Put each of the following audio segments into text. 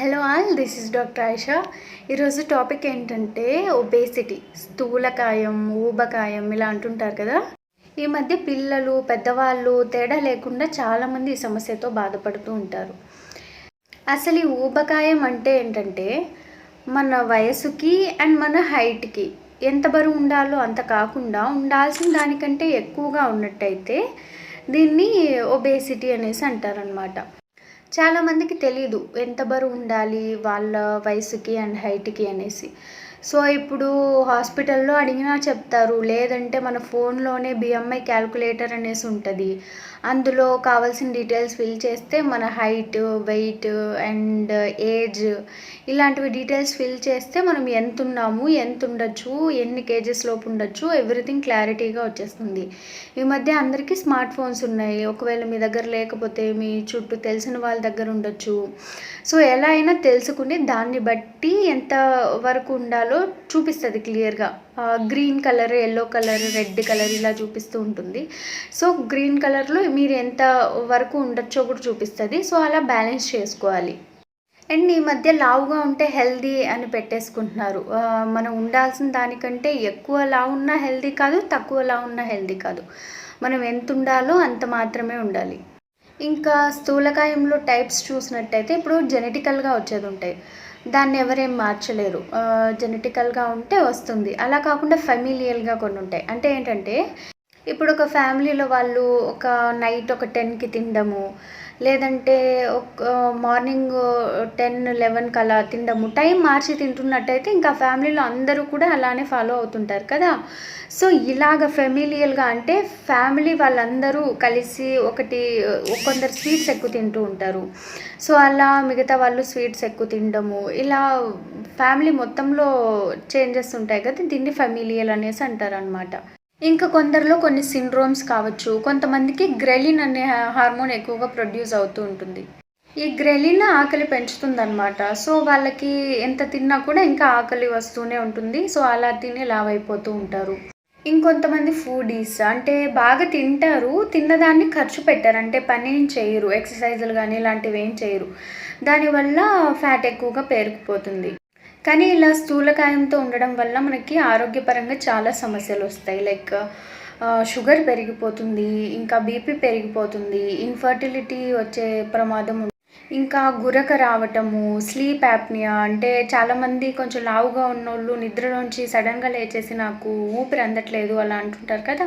Hello all this is doctor Ayesha ఈరోజు topic ఏంటంటే obesity స్థూలకాయం ఊబకాయం ఇలా అంటుంటారు కదా. ఈ మధ్య పిల్లలు పెద్దవాళ్ళు తేడా లేకుండా చాలామంది ఈ సమస్యతో బాధపడుతూ ఉంటారు. అసలు ఈ ఊబకాయం అంటే ఏంటంటే మన వయసుకి అండ్ మన హైట్కి ఎంత బరువు ఉండాలో అంత కాకుండా ఉండాల్సిన దానికంటే ఎక్కువగా ఉన్నట్టయితే దీన్ని ఒబేసిటీ అనేసి అంటారనమాట చాలామందికి తెలియదు ఎంత బరువు ఉండాలి వాళ్ళ వయసుకి అండ్ హైట్కి అనేసి. సో ఇప్పుడు హాస్పిటల్లో అడిగినా చెప్తారు లేదంటే మన ఫోన్లోనే బిఎంఐ క్యాల్కులేటర్ అనేసి ఉంటుంది. అందులో కావాల్సిన డీటెయిల్స్ ఫిల్ చేస్తే మన హైట్ వెయిట్ అండ్ ఏజ్ ఇలాంటివి డీటెయిల్స్ ఫిల్ చేస్తే మనం ఎంత ఉన్నాము ఎంత ఉండొచ్చు ఎన్ని కేజెస్ లోపు ఉండొచ్చు ఎవ్రీథింగ్ క్లారిటీగా వచ్చేస్తుంది. ఈ మధ్య అందరికీ స్మార్ట్ ఫోన్స్ ఉన్నాయి. ఒకవేళ మీ దగ్గర లేకపోతే మీ చుట్టూ తెలిసిన వాళ్ళ దగ్గర ఉండొచ్చు. సో ఎలా అయినా తెలుసుకుని దాన్ని బట్టి ఎంత వరకు ఉండాలో చూపిస్తుంది క్లియర్గా. Green colour yellow colour red colour ఇలా చూపిస్తూ ఉంటుంది. సో గ్రీన్ కలర్లో మీరు ఎంత వరకు ఉండొచ్చో కూడా చూపిస్తుంది. సో అలా బ్యాలెన్స్ చేసుకోవాలి. అండ్ ఈ మధ్య లావుగా ఉంటే హెల్దీ అని పెట్టేసుకుంటున్నారు. మనం ఉండాల్సిన దానికంటే ఎక్కువ లావు ఉన్న హెల్దీ కాదు తక్కువ లావు ఉన్న హెల్దీ కాదు. మనం ఎంత ఉండాలో అంత మాత్రమే ఉండాలి. ఇంకా స్థూలకాయంలో టైప్స్ చూసినట్టయితే ఇప్పుడు జెనెటికల్గా వచ్చేది ఉంటాయి. దాన్ని ఎవరేం మార్చలేరు. జెనెటికల్గా ఉంటే వస్తుంది. అలా కాకుండా ఫెమిలియల్గా కొన్ని ఉంటాయి. అంటే ఏంటంటే ఇప్పుడు ఒక ఫ్యామిలీలో వాళ్ళు ఒక నైట్ ఒక టెన్కి తినడము లేదంటే ఒక మార్నింగ్ టెన్ లెవెన్కి అలా తిండము టైం మార్చి తింటున్నట్టయితే ఇంకా ఫ్యామిలీలో అందరూ కూడా అలానే ఫాలో అవుతుంటారు కదా. సో ఇలాగ ఫెమిలియల్గా అంటే ఫ్యామిలీ వాళ్ళందరూ కలిసి ఒకటి కొందరు స్వీట్స్ ఎక్కువ తింటూ ఉంటారు. సో అలా మిగతా వాళ్ళు స్వీట్స్ ఎక్కువ తినడము ఇలా ఫ్యామిలీ మొత్తంలో చేంజెస్ ఉంటాయి కదా దీన్ని ఫెమిలియల్ అనేసి అంటారు అనమాట ఇంకా కొందరిలో కొన్ని సిండ్రోమ్స్ కావచ్చు. కొంతమందికి గ్రెలిన్ అనే హా- హార్మోన్ ఎక్కువగా ప్రొడ్యూస్ అవుతూ ఉంటుంది. ఈ గ్రెలిన్ ఆకలి పెంచుతుందన్నమాట. సో వాళ్ళకి ఎంత తిన్నా కూడా ఇంకా ఆకలి వస్తూనే ఉంటుంది. సో అలా తిని లావ్ అయిపోతూ ఉంటారు. ఇంకొంతమంది ఫుడీస్ అంటే బాగా తింటారు. తిన్నదాన్ని ఖర్చు పెట్టారు. అంటే పని ఏం చేయరు. ఎక్సర్సైజులు కానీ ఇలాంటివి ఏం చేయరు. దానివల్ల ఫ్యాట్ ఎక్కువగా పేరుకుపోతుంది. కానీ ఇలా స్థూలకాయంతో ఉండడం వల్ల మనకి ఆరోగ్యపరంగా చాలా సమస్యలు వస్తాయి. లైక్ షుగర్ పెరిగిపోతుంది ఇంకా బీపీ పెరిగిపోతుంది ఇన్ఫర్టిలిటీ వచ్చే ప్రమాదం ఇంకా గురక రావటము స్లీప్ యాప్నియా అంటే చాలామంది కొంచెం లావుగా ఉన్నోళ్ళు నిద్రలోంచి సడన్గా లేచేసి నాకు ఊపిరి అందట్లేదు అలా అంటుంటారు కదా.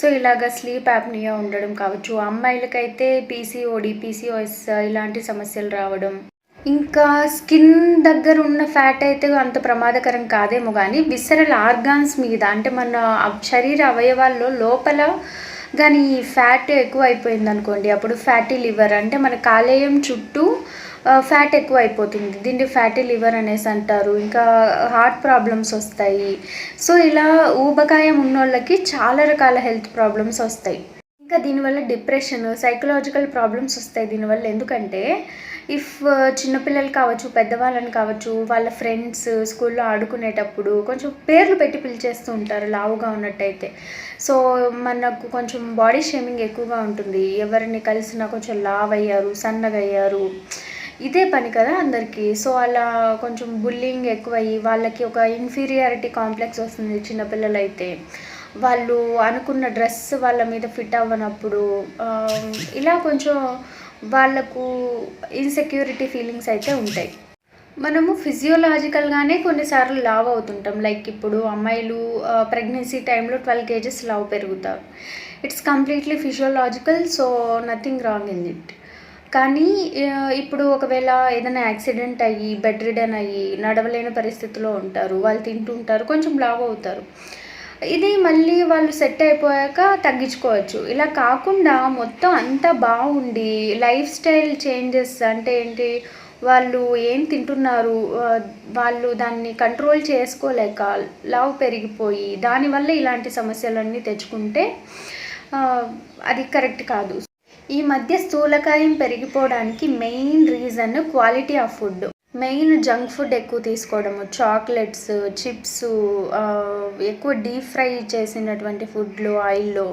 సో ఇలాగ స్లీప్ యాప్నియా ఉండడం కావచ్చు. అమ్మాయిలకైతే పీసీఓడి పీసీఓఎస్ ఇలాంటి సమస్యలు రావడం. ఇంకా స్కిన్ దగ్గర ఉన్న ఫ్యాట్ అయితే అంత ప్రమాదకరం కాదేమో కానీ విసరల్ ఆర్గాన్స్ మీద అంటే మన శరీర అవయవాల్లో లోపల కానీ ఈ ఫ్యాట్ ఎక్కువ అయిపోయింది అనుకోండి అప్పుడు ఫ్యాటీ లివర్ అంటే మన కాలేయం చుట్టూ ఫ్యాట్ ఎక్కువ అయిపోతుంది దీన్ని ఫ్యాటీ లివర్ అనేసి అంటారు. ఇంకా హార్ట్ ప్రాబ్లమ్స్ వస్తాయి. సో ఇలా ఊబకాయం ఉన్నోళ్ళకి చాలా రకాల హెల్త్ ప్రాబ్లమ్స్ వస్తాయి. దీనివల్ల డిప్రెషన్ సైకలాజికల్ ప్రాబ్లమ్స్ వస్తాయి దీనివల్ల. ఎందుకంటే ఇఫ్ uh, చిన్నపిల్లలు కావచ్చు పెద్దవాళ్ళని కావచ్చు వాళ్ళ ఫ్రెండ్స్ స్కూల్లో ఆడుకునేటప్పుడు కొంచెం పేర్లు పెట్టి పిలిచేస్తూ ఉంటారు లావుగా ఉన్నట్టయితే. సో మనకు కొంచెం బాడీ షేమింగ్ ఎక్కువగా ఉంటుంది. ఎవరిని కలిసినా కొంచెం లావ్ అయ్యారు సన్నగా అయ్యారు ఇదే పని కదా అందరికీ. సో అలా కొంచెం బుల్లింగ్ ఎక్కువయ్యి వాళ్ళకి ఒక ఇన్ఫీరియారిటీ కాంప్లెక్స్ వస్తుంది చిన్నపిల్లలైతే. వాళ్ళు అనుకున్న డ్రెస్ వాళ్ళ మీద ఫిట్ అవ్వనప్పుడు ఇలా కొంచెం వాళ్ళకు ఇన్సెక్యూరిటీ ఫీలింగ్స్ అయితే ఉంటాయి. మనము ఫిజియోలాజికల్గానే కొన్నిసార్లు లావ్ అవుతుంటాం. లైక్ ఇప్పుడు అమ్మాయిలు ప్రెగ్నెన్సీ టైంలో ట్వెల్వ్ కేజెస్ లావ్ పెరుగుతారు. It's completely physiological so nothing wrong in it కానీ ఇప్పుడు ఒకవేళ ఏదైనా యాక్సిడెంట్ అయ్యి బెడ్ రిడన్ అయ్యి నడవలేని పరిస్థితిలో ఉంటారు వాళ్ళు తింటుంటారు కొంచెం లావ్ అవుతారు. ఇది మళ్ళీ వాళ్ళు సెట్ అయిపోయాక తగ్గించుకోవచ్చు. ఇలా కాకుండా మొత్తం అంతా బాగుండి లైఫ్ స్టైల్ చేంజెస్ అంటే ఏంటి? వాళ్ళు ఏం తింటున్నారు? వాళ్ళు దాన్ని కంట్రోల్ చేసుకోలేక లావ్ పెరిగిపోయి దానివల్ల ఇలాంటి సమస్యలన్నీ తెచ్చుకుంటే అది కరెక్ట్ కాదు. ఈ మధ్య స్థూలకాయం పెరిగిపోవడానికి main reason quality of food. Main junk food ఎక్కువ తీసుకోవడము చాక్లెట్స్ చిప్స్ ఎక్కువ డీప్ ఫ్రై చేసినటువంటి ఫుడ్లు ఆయిల్లో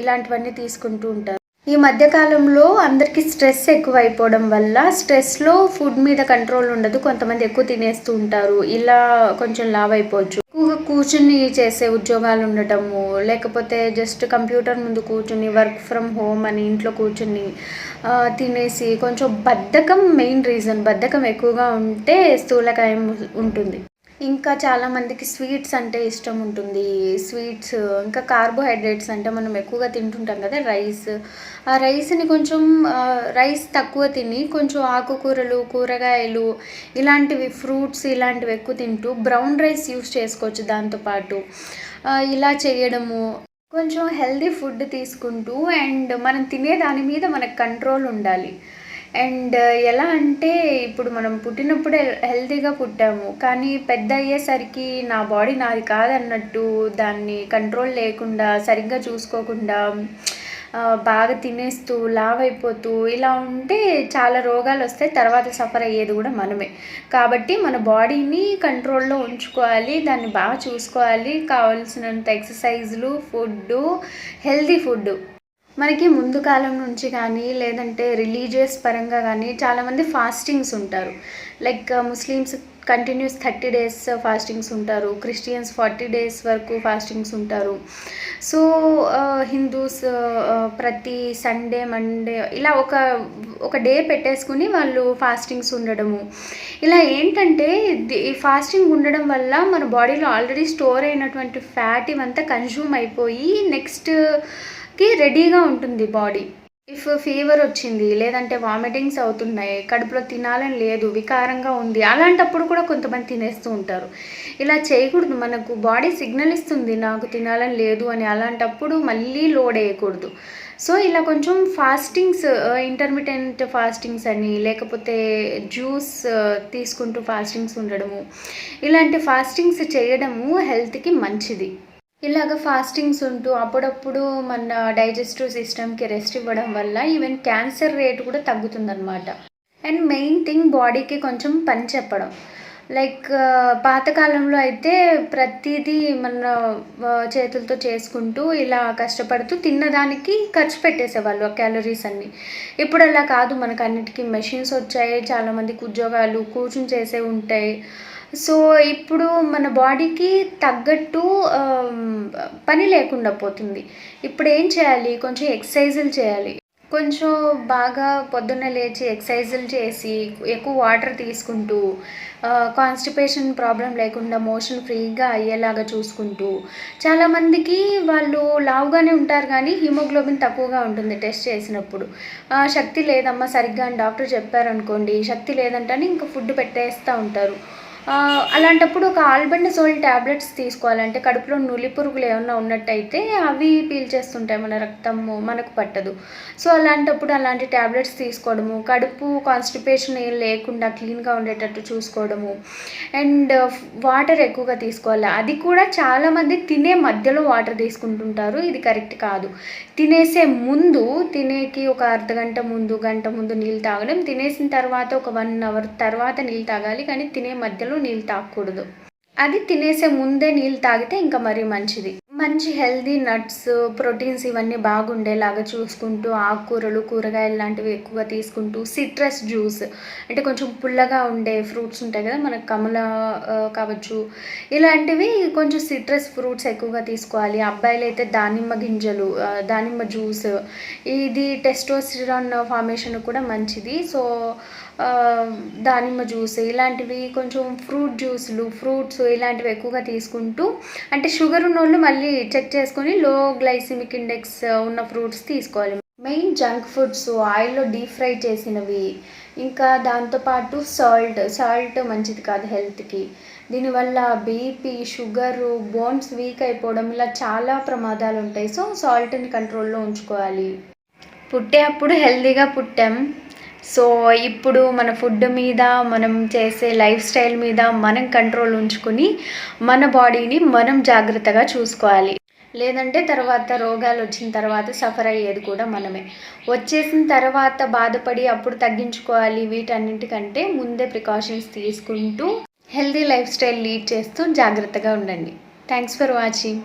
ఇలాంటివన్నీ తీసుకుంటూ ఉంటారు. ఈ మధ్యకాలంలో అందరికీ స్ట్రెస్ ఎక్కువ అయిపోవడం వల్ల స్ట్రెస్లో ఫుడ్ మీద కంట్రోల్ ఉండదు కొంతమంది ఎక్కువ తినేస్తూ ఉంటారు. ఇలా కొంచెం లావ్ అయిపోవచ్చు కూర్చుని చేసే ఉద్యోగాలు ఉండటము లేకపోతే జస్ట్ కంప్యూటర్ ముందు కూర్చుని వర్క్ ఫ్రమ్ హోమ్ అని ఇంట్లో కూర్చుని తినేసి కొంచెం బద్ధకం మెయిన్ రీజన్ బద్ధకం ఎక్కువగా ఉంటే స్థూలకాయం ఉంటుంది. ఇంకా చాలామందికి స్వీట్స్ అంటే ఇష్టం ఉంటుంది. స్వీట్స్ ఇంకా కార్బోహైడ్రేట్స్ అంటే మనం ఎక్కువగా తింటుంటాం కదా రైస్. ఆ రైస్ని కొంచెం రైస్ తక్కువ తిని కొంచెం ఆకుకూరలు కూరగాయలు ఇలాంటివి ఫ్రూట్స్ ఇలాంటివి ఎక్కువ తింటూ బ్రౌన్ రైస్ యూస్ చేసుకోవచ్చు దాంతోపాటు ఇలా చేయడము. కొంచెం హెల్దీ ఫుడ్ తీసుకుంటూ అండ్ మనం తినే దాని మీద మనకు కంట్రోల్ ఉండాలి. అండ్ ఎలా అంటే ఇప్పుడు మనం పుట్టినప్పుడే హెల్తీగా పుట్టాము. కానీ పెద్ద అయ్యేసరికి నా బాడీ నాది కాదన్నట్టు దాన్ని కంట్రోల్ లేకుండా సరిగ్గా చూసుకోకుండా బాగా తినేస్తూ లావ్ అయిపోతూ ఇలా ఉంటే చాలా రోగాలు వస్తాయి. తర్వాత సఫర్ అయ్యేది కూడా మనమే. కాబట్టి మన బాడీని కంట్రోల్లో ఉంచుకోవాలి దాన్ని బాగా చూసుకోవాలి. కావాల్సినంత ఎక్సర్సైజ్లు ఫుడ్ హెల్దీ ఫుడ్ మనకి ముందు కాలం నుంచి కానీ లేదంటే రిలీజియస్ పరంగా కానీ చాలామంది ఫాస్టింగ్స్ ఉంటారు. Like Muslims continuous thirty days fastings ఉంటారు. క్రిస్టియన్స్ ఫార్టీ డేస్ వరకు ఫాస్టింగ్స్ ఉంటారు. So Hindus uh, uh, uh, ప్రతి సండే మండే ఇలా ఒక ఒక డే పెట్టేసుకుని వాళ్ళు ఫాస్టింగ్స్ ఉండడము. ఇలా ఏంటంటే ఈ ఫాస్టింగ్ ఉండడం వల్ల మన బాడీలో ఆల్రెడీ స్టోర్ అయినటువంటి ఫ్యాట్ ఇవంతా కన్జ్యూమ్ అయిపోయి నెక్స్ట్ కి రెడీగా ఉంటుంది బాడీ. ఇఫ్ ఫీవర్ వచ్చింది లేదంటే వామిటింగ్స్ అవుతున్నాయి కడుపులో తినాలని లేదు వికారంగా ఉంది అలాంటప్పుడు కూడా కొంతమంది తినేస్తూ ఉంటారు. ఇలా చేయకూడదు మనకు బాడీ సిగ్నల్ ఇస్తుంది నాకు తినాలని లేదు అని అలాంటప్పుడు మళ్ళీ లోడ్ వేయకూడదు. సో ఇలా కొంచెం ఫాస్టింగ్స్ ఇంటర్మీడియట్ ఫాస్టింగ్స్ అని లేకపోతే జ్యూస్ తీసుకుంటూ ఫాస్టింగ్స్ ఉండడము ఇలాంటి ఫాస్టింగ్స్ చేయడము హెల్త్కి మంచిది. ఇలాగ ఫాస్టింగ్స్ ఉంటూ అప్పుడప్పుడు మన డైజెస్టివ్ సిస్టమ్కి రెస్ట్ ఇవ్వడం వల్ల ఈవెన్ క్యాన్సర్ రేట్ కూడా తగ్గుతుందన్నమాట. అండ్ మెయిన్ థింగ్ బాడీకి కొంచెం పని చెప్పడం. లైక్ పాతకాలంలో అయితే ప్రతిదీ మన చేతులతో చేసుకుంటూ ఇలా కష్టపడుతూ తిన్నదానికి ఖర్చు పెట్టేసేవాళ్ళు ఆ క్యాలరీస్ అన్నీ. ఇప్పుడు అలా కాదు మనకు అన్నిటికీ మెషిన్స్ వచ్చాయి. చాలామందికి ఉద్యోగాలు కూర్చుని చేసే ఉంటాయి. సో ఇప్పుడు మన బాడీకి తగ్గట్టు పని లేకుండా పోతుంది. ఇప్పుడు ఏం చేయాలి? కొంచెం ఎక్సర్సైజులు చేయాలి. కొంచెం బాగా పొద్దున్న లేచి ఎక్సర్సైజులు చేసి ఎక్కువ వాటర్ తీసుకుంటూ కాన్స్టిపేషన్ ప్రాబ్లం లేకుండా మోషన్ ఫ్రీగా అయ్యేలాగా చూసుకుంటూ చాలామందికి వాళ్ళు లావుగానే ఉంటారు కానీ హిమోగ్లోబిన్ తక్కువగా ఉంటుంది టెస్ట్ చేసినప్పుడు. శక్తి లేదమ్మా సరిగ్గా అని డాక్టర్ చెప్పారనుకోండి శక్తి లేదంటని ఇంకా ఫుడ్ పెట్టేస్తూ ఉంటారు. అలాంటప్పుడు ఒక ఆల్బెండజోల్ ట్యాబ్లెట్స్ తీసుకోవాలంటే కడుపులో నులి పురుగులు ఏమన్నా ఉన్నట్టయితే అవి పీల్చేస్తుంటాయి మన రక్తము మనకు పట్టదు. సో అలాంటప్పుడు అలాంటి ట్యాబ్లెట్స్ తీసుకోవడము కడుపు కాన్స్టిపేషన్ ఏం లేకుండా క్లీన్గా ఉండేటట్టు చూసుకోవడము అండ్ వాటర్ ఎక్కువగా తీసుకోవాలి. అది కూడా చాలామంది తినే మధ్యలో వాటర్ తీసుకుంటుంటారు. ఇది కరెక్ట్ కాదు. తినేసే ముందు తినేకి ఒక అర్ధ గంట ముందు గంట ముందు నీళ్ళు తాగడం తినేసిన తర్వాత ఒక వన్ అవర్ తర్వాత నీళ్ళు తాగాలి. కానీ తినే మధ్యలో నీళ్ళు తాగకూడదు. అది తినేసే ముందే నీళ్ళు తాగితే ఇంకా మరీ మంచిది. మంచి హెల్దీ నట్స్ ప్రోటీన్స్ ఇవన్నీ బాగుండేలాగా చూసుకుంటూ ఆకుకూరలు కూరగాయలు లాంటివి ఎక్కువగా తీసుకుంటూ సిట్రస్ జ్యూస్ అంటే కొంచెం పుల్లగా ఉండే ఫ్రూట్స్ ఉంటాయి కదా మనకు కమల కావచ్చు. ఇలాంటివి కొంచెం సిట్రస్ ఫ్రూట్స్ ఎక్కువగా తీసుకోవాలి. అబ్బాయిలు అయితే దానిమ్మ గింజలు దానిమ్మ జ్యూస్ ఇది టెస్టోస్టిరాన్ ఫార్మేషన్ కూడా మంచిది. సో దానిమ్మ జ్యూస్ ఇలాంటివి కొంచెం ఫ్రూట్ జ్యూస్లు ఫ్రూట్స్ ఇలాంటివి ఎక్కువగా తీసుకుంటూ అంటే షుగర్ ఉన్న వాళ్ళు మళ్ళీ చెక్ చేసుకొని లో గ్లైసిమిక్ ఇండెక్స్ ఉన్న ఫ్రూట్స్ తీసుకోవాలి. మెయిన్ జంక్ ఫుడ్స్ ఆయిల్లో డీప్ ఫ్రై చేసినవి. ఇంకా దాంతోపాటు సాల్ట్ సాల్ట్ మంచిది కాదు హెల్త్కి దీనివల్ల బీపీ షుగరు బోన్స్ వీక్ అయిపోవడం ఇలా చాలా ప్రమాదాలు ఉంటాయి. సో సాల్ట్ని కంట్రోల్లో ఉంచుకోవాలి. పుట్టే అప్పుడు హెల్తీగా పుట్టాం. సో ఇప్పుడు మన ఫుడ్ మీద మనం చేసే లైఫ్ స్టైల్ మీద మనం కంట్రోల్ ఉంచుకుని మన బాడీని మనం జాగ్రత్తగా చూసుకోవాలి. లేదంటే తర్వాత రోగాలు వచ్చిన తర్వాత సఫర్ అయ్యేది కూడా మనమే. వచ్చేసిన తర్వాత బాధపడి అప్పుడు తగ్గించుకోవాలి వీటన్నింటికంటే ముందే ప్రికాషన్స్ తీసుకుంటూ హెల్తీ లైఫ్ స్టైల్ లీడ్ చేస్తూ జాగ్రత్తగా ఉండండి. Thanks for watching.